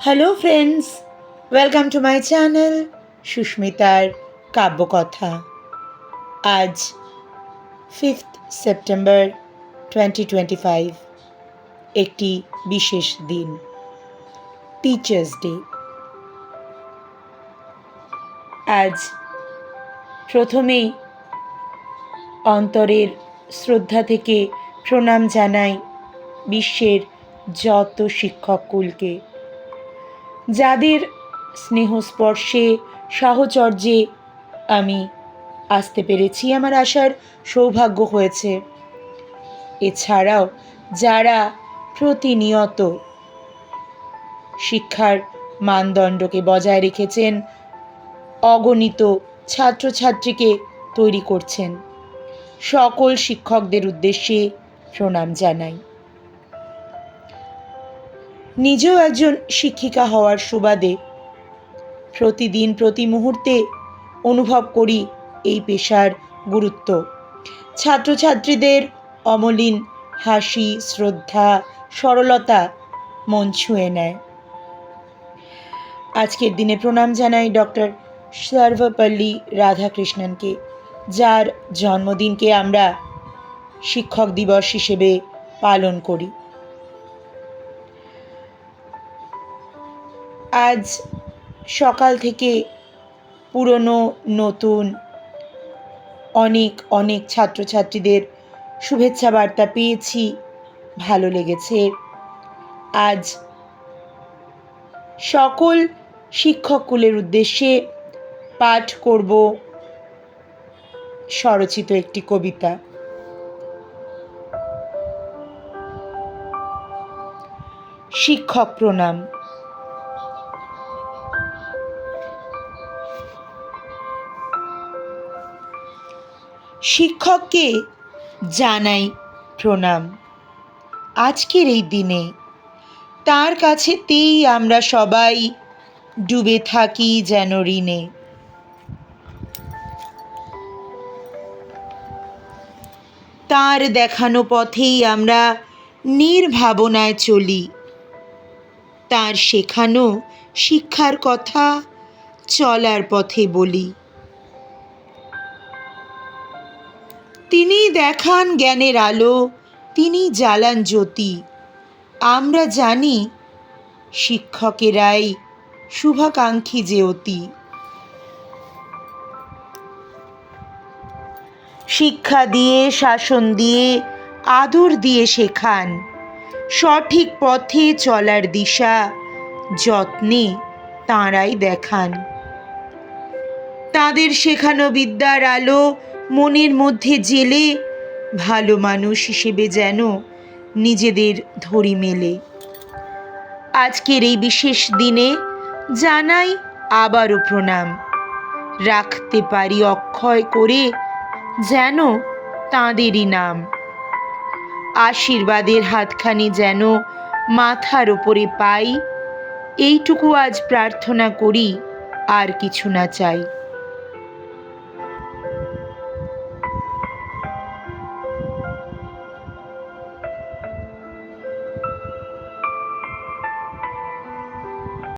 Hello friends welcome to my channel সুস্মিতার কাব্যকথা আজ fifth September twenty twenty five একটি বিশেষ দিন টিচার্স ডে আজ প্রথমেই অন্তরের শ্রদ্ধা থেকে প্রণাম জানাই বিশ্বের যত শিক্ষক কুলকে যাদের স্নেহস্পর্শে, সাহচর্যে আমি আসতে পেরেছি, আমার আসার সৌভাগ্য হয়েছে। এছাড়াও, যারা প্রতিনিয়ত শিক্ষার মানদণ্ডকে বজায় রেখেছেন, অগণিত ছাত্রছাত্রীকে তৈরি করছেন। সকল শিক্ষকদের উদ্দেশ্যে প্রণাম জানাই। নিজেও একজন শিক্ষিকা হওয়ার সুবাদে প্রতিদিন প্রতি মুহূর্তে অনুভব করি এই পেশার গুরুত্ব। ছাত্রছাত্রীদের অমলিন হাসি, শ্রদ্ধা, সরলতা মন ছুঁয়ে নেয়। আজকের দিনে প্রণাম জানাই ডক্টর সর্বপল্লী রাধাকৃষ্ণনকে, যার জন্মদিনকে আমরা শিক্ষক দিবস হিসেবে পালন করি। আজ সকাল থেকে পুরনো, নতুন, অনেক অনেক ছাত্রছাত্রীদের শুভেচ্ছা বার্তা পেয়েছি, ভালো লেগেছে। আজ সকল শিক্ষককুলের উদ্দেশ্যে পাঠ করব স্বরচিত একটি কবিতা। শিক্ষক প্রণাম। শিক্ষককে জানাই প্রণাম। আজকের এই দিনে তার কাছেতেই আমরা সবাই ডুবে থাকি যেন ঋণে। তার দেখানো পথেই আমরা নির্ভাবনায় চলি। তার শেখানো শিক্ষার কথা চলার পথে বলি। তিনি দেখান জ্ঞানের আলো তিনি জ্বালান জ্যোতি। আমরা জানি শিক্ষকেরাই শুভাকাঙ্ক্ষী যে অতি। শিক্ষা দিয়ে, শাসন দিয়ে, আদর দিয়ে শেখান। সঠিক পথে চলার দিশা, যত্নে তাঁরাই দেখান। তাদের শেখানো বিদ্যার আলো মনের মধ্যে জেলে, ভালো মানুষ হিসেবে যেন নিজেদের ধরি মেলে। আজকের এই বিশেষ দিনে জানাই আবারও প্রণাম। রাখতে পারি অক্ষয় করে যেন তাঁদেরই নাম। আশীর্বাদের হাতখানি যেন মাথার ওপরে পাই, এইটুকু আজ প্রার্থনা করি, আর কিছু না চাই।